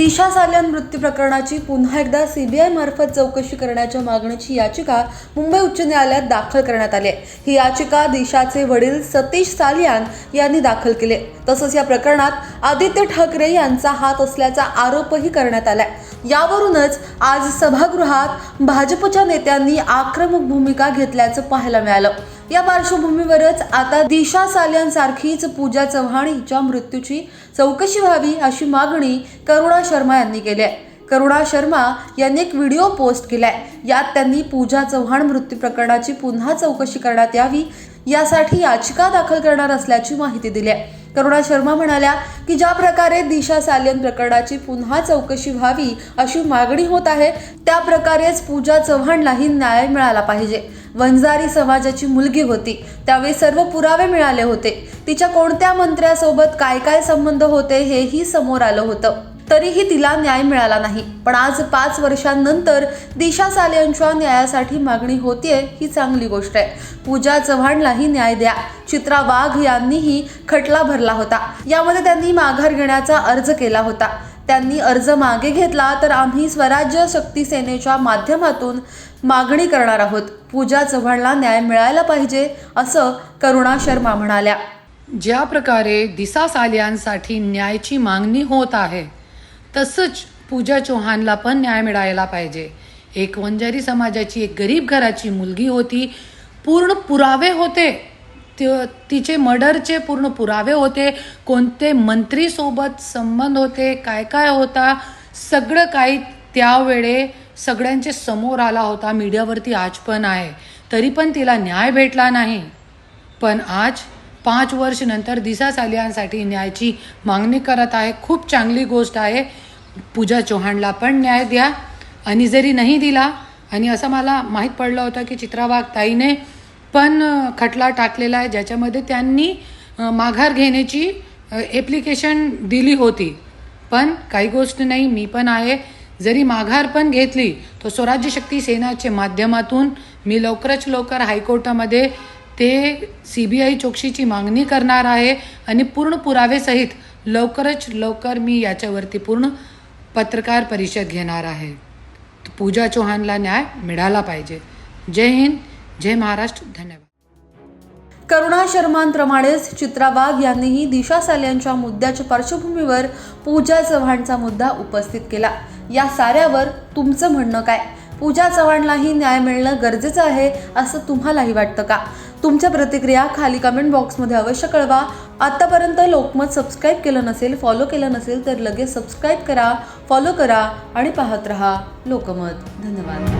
दिशा साल्यान मृत्यू प्रकरणाची पुन्हा एकदा सीबीआय मार्फत चौकशी करण्याच्या मागणीची याचिका मुंबई उच्च न्यायालयात दाखल करण्यात आली आहे. ही याचिका दिशाचे वडील सतीश सालियान यांनी दाखल केली तसंच या प्रकरणात आदित्य ठाकरे यांचा हात असल्याचा आरोपही करण्यात आलाय यावरूनच आज सभागृहात भाजपच्या नेत्यांनी आक्रमक भूमिका घेतल्याचं पाहायला मिळालं. या पार्श्वभूमीवरच आता दिशा साल्यांसारखीच पूजा चव्हाण हिच्या मृत्यूची चौकशी व्हावी अशी मागणी करुणा शर्मा यांनी केली आहे. करुणा शर्मा यांनी एक व्हिडिओ पोस्ट केलाय. यात त्यांनी पूजा चव्हाण मृत्यू प्रकरणाची पुन्हा चौकशी करण्यात यावी यासाठी याचिका दाखल करणार असल्याची माहिती दिली आहे. करुणा शर्मा म्हणाल्या की ज्या प्रकारे दिशा सालियन प्रकरणाची पुन्हा चौकशी व्हावी अशी मागणी होत आहे त्या प्रकारेच पूजा चव्हाणलाही न्याय मिळाला पाहिजे. वंजारी समाजाची मुलगी होती. त्यावेळी सर्व पुरावे मिळाले होते. तिच्या कोणत्या मंत्र्यासोबत काय काय संबंध होते हेही समोर आलं होतं. तरीही तिला न्याय मिळाला नाही. पण आज पाच वर्षांनंतर दिशा सालियांच्या न्यायासाठी मागणी होतीये ही चांगली गोष्ट आहे. पूजा चव्हाणलाही न्याय द्या. चित्रा वाघ यांनीही खटला भरला होता. यामध्ये त्यांनी माघार घेण्याचा अर्ज केला होता. त्यांनी अर्ज मागे घेतला तर आम्ही स्वराज्य शक्ती सेनेच्या माध्यमातून मागणी करणार आहोत. पूजा चव्हाणला न्याय मिळायला पाहिजे असं करुणा शर्मा म्हणाल्या. ज्या प्रकारे दिसा सालियांसाठी न्यायाची मागणी होत आहे तसंच पूजा चौहानला पण न्याय मिळायला पाहिजे. एक वंजारी समाजाची एक गरीब घराची मुलगी होती पूर्ण पुरावे होते. तिचे मर्डरचे पूर्ण पुरावे होते कोणते मंत्रीसोबत संबंध होते काय काय होता सगळं काही त्यावेळे सगळ्यांचे समोर आला होता मीडियावरती आज पण आहे. तरी पण तिला न्याय भेटला नाही. पण आज पाच वर्ष नंतर दिसा सालियांसाठी न्यायाची मागणी करत आहे. खूप चांगली गोष्ट आहे. पूजा चौहानला पण न्याय द्या. आणि जरी नाही दिला आणि असं मला माहीत पडलं होतं की चित्रावाग ताईने पण खटला टाकलेला आहे ज्याच्यामध्ये त्यांनी माघार घेण्याची ॲप्लिकेशन दिली होती. पण काही गोष्ट नाही मी पण आहे. जरी माघार पण घेतली तर स्वराज्य शक्ती सेनाच्या माध्यमातून मी लवकरच लवकर हायकोर्टामध्ये ते सी बी आय चौकशीची मागणी करणार आहे आणि पूर्ण पुरावेसहित लवकरच लवकर मी याच्यावरती पूर्ण पत्रकार परिषद घेणार आहे. पूजा चौहानला न्याय मिळाला पाहिजे. जय हिंद. जय महाराष्ट्र धन्यवाद. करुणा शर्मांप्रमाणेच चित्रा वाघ यांनीही दिशा साल्यांच्या मुद्द्याच्या पार्श्वभूमीवर पूजा चव्हाणचा मुद्दा उपस्थित केला. या साऱ्यावर तुमचं म्हणणं काय? पूजा चव्हाणलाही न्याय मिळणं गरजेचं आहे असं तुम्हालाही वाटतं का? तुमच्या प्रतिक्रिया खाली कमेंट बॉक्समध्ये अवश्य कळवा. आत्तापर्यंत लोकमत सबस्क्राईब केलं नसेल फॉलो केलं नसेल तर लगेच सबस्क्राईब करा फॉलो करा आणि पाहत रहा लोकमत. धन्यवाद.